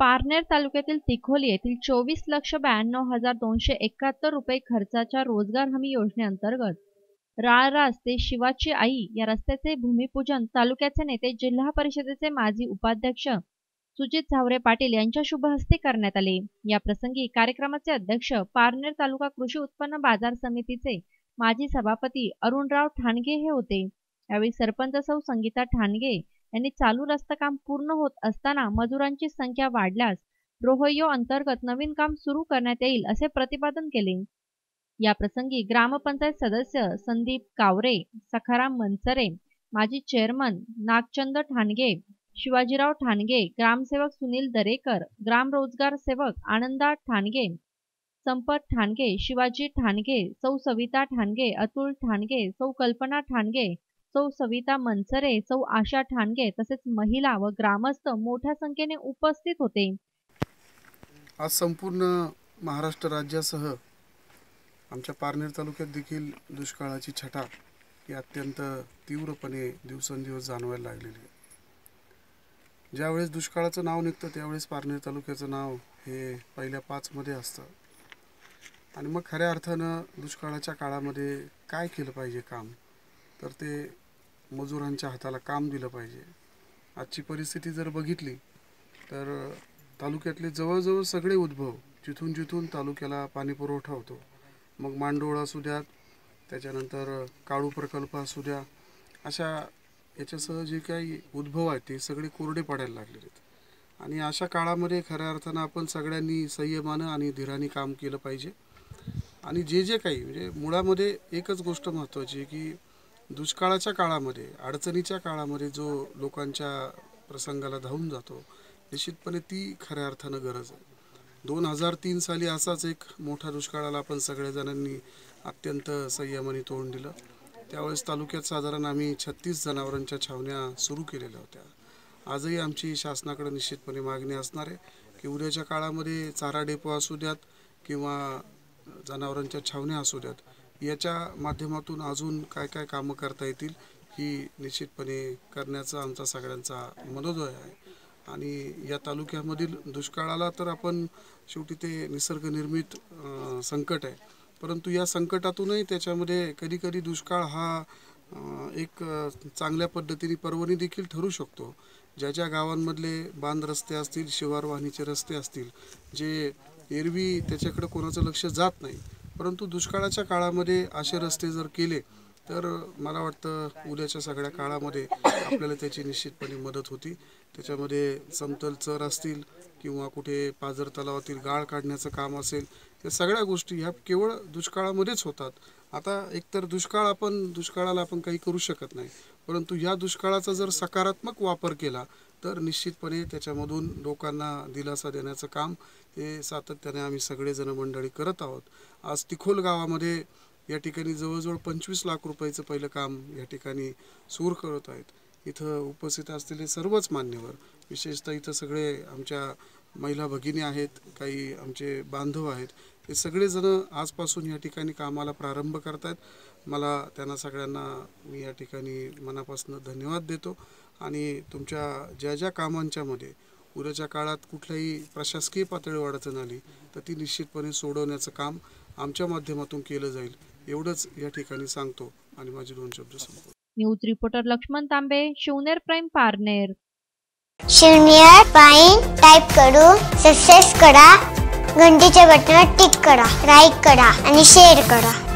पारनेर तालुक्यातील तिखोली येथील चोवीस लक्ष ब्याण्णव हजार दोनशे एकाहत्तर रुपये खर्चाच्या रोजगार हमी योजनेअंतर्गत राळरास ते शिवाची आई या रस्त्याचे भूमिपूजन तालुक्याचे नेते जिल्हा परिषदेचे माजी उपाध्यक्ष सुजित झावरे पाटील यांच्या शुभ हस्ते करण्यात आले. या प्रसंगी कार्यक्रमाचे अध्यक्ष पारनेर तालुका कृषी उत्पन्न बाजार समितीचे माजी सभापती अरुणराव ठाणगे हे होते. यावेळी सरपंच सौ संगीता ठाणगे यांनी चालू रस्ता काम पूर्ण होत असताना मजुरांची संख्या वाढल्यास रोहयो अंतर्गत नवीन काम सुरू करण्यात येईल असे प्रतिपादन केले. या प्रसंगी ग्रामपंचायत सदस्य संदीप कावरे सखाराम मनसरे माजी चेअरमन नागचंद ठाणगे शिवाजीराव ठाणगे ग्रामसेवक सुनील दरेकर ग्राम रोजगार सेवक आनंदा ठाणगे संपत ठाणगे शिवाजी ठाणगे सौ सविता ठाणगे अतुल ठाणगे सौ कल्पना ठाणगे सौ सविता मनसरे सौ आशा ठाणगे तसेच महिला व ग्रामस्थ मोठ्या संख्येने उपस्थित होते. आज संपूर्ण महाराष्ट्र राज्यासह आमच्या पारनेर तालुक्यात देखील दुष्काळाची छटा ही अत्यंत तीव्रपणे दिवसेंदिवस जाणवायला लागलेली आहे. ज्यावेळेस दुष्काळाचं नाव निघतं त्यावेळेस पारनेर तालुक्याचं नाव हे पहिल्या पाचमध्ये असतं. आणि मग खऱ्या अर्थानं दुष्काळाच्या काळामध्ये काय केलं पाहिजे काम? तर ते मजुरांच्या हाताला काम दिलं पाहिजे. आजची परिस्थिती जर बघितली तर तालुक्यातले जवळजवळ सगळे उद्भव जिथून जिथून तालुक्याला पाणी पुरवठा होतो. मग मांडोळ असू द्यात त्याच्यानंतर काळू प्रकल्प असू द्या अशा याच्यासह जे काही उद्भव आहेत ते सगळे कोरडे पडायला लागलेले आहेत. आणि अशा काळामध्ये खऱ्या अर्थानं आपण सगळ्यांनी संयमानं आणि धीराने काम केलं पाहिजे. आणि जे जे काही म्हणजे मुळामध्ये एकच गोष्ट महत्त्वाची आहे की दुष्काळाच्या काळामध्ये अडचणीच्या काळामध्ये जो लोकांच्या प्रसंगाला धावून जातो निश्चितपणे ती खऱ्या अर्थानं गरज आहे. दोन हजार तीन साली असाच एक मोठा दुष्काळाला आपण सगळ्या अत्यंत संयमाने तोंड दिलं. त्यावेळेस तालुक्यात साधारण आम्ही छत्तीस जनावरांच्या छावण्या सुरू केलेल्या होत्या. आजही आमची शासनाकडे निश्चितपणे मागणी असणार आहे की उद्याच्या काळामध्ये चारा डेपो असू द्यात किंवा जनावरांच्या छावण्या असू द्यात याच्या माध्यमातून अजून काय काय कामं करता येतील ही निश्चितपणे करण्याचा आमचा सगळ्यांचा मनोदय आहे. आणि या तालुक्यामधील दुष्काळाला तर आपण शेवटी ते निसर्गनिर्मित संकट आहे. परंतु या संकटातूनही त्याच्यामध्ये कधीकधी दुष्काळ हा एक चांगल्या पद्धतीने पर्वणी देखील ठरू शकतो. ज्या ज्या गावांमधले बांध रस्ते असतील शिवार वाहनीचे रस्ते असतील जे एरवी त्याच्याकडे कोणाचं लक्ष जात नाही परंतु दुष्काळाच्या काळामध्ये असे रस्ते जर केले तर मला वाटतं उद्याच्या सगळ्या काळामध्ये आपल्याला त्याची निश्चितपणे मदत होती. त्याच्यामध्ये समतल चर असतील किंवा कुठे पाजर तलावातील गाळ काढण्याचं काम असेल या सगळ्या गोष्टी ह्या केवळ दुष्काळामध्येच होतात. आता एकतर दुष्काळ आपण दुष्काळाला आपण काही करू शकत नाही परंतु या दुष्काळाचा जर सकारात्मक वापर केला तर निश्चितपणे त्याच्यामधून लोकांना दिलासा देण्याचं काम हे सातत्याने आम्ही सगळेजण मंडळी करत आहोत. आज तिखोल गावामध्ये या ठिकाणी जवळजवळ पंचवीस लाख रुपयाचं पहिलं काम या ठिकाणी सूर करत आहेत. इथं उपस्थित असलेले सर्वच मान्यवर विशेषतः इथं सगळे आमच्या महिला भगिनी आहेत काही आमचे बांधव आहेत हे सगळेजण आजपासून या ठिकाणी कामाला प्रारंभ करत आहेत मला त्यांना सगळ्यांना मी या ठिकाणी मनापासून धन्यवाद देतो. आणि तुमच्या ज्या ज्या कामांच्यामध्ये उद्याच्या काळात कुठल्याही प्रशासकीय पातळीवर अडचण आली तर ती निश्चितपणे सोडवण्याचं काम आमच्या माध्यमातून केलं जाईल एवढंच या ठिकाणी सांगतो आणि माझे दोन शब्द संपतो news reporter Laxman Tambe Shivner prime Parner. Shivner prime type करून सक्सेस करा घंटीच्या बटनावर टिक करा लाईक करा आणि शेअर करा.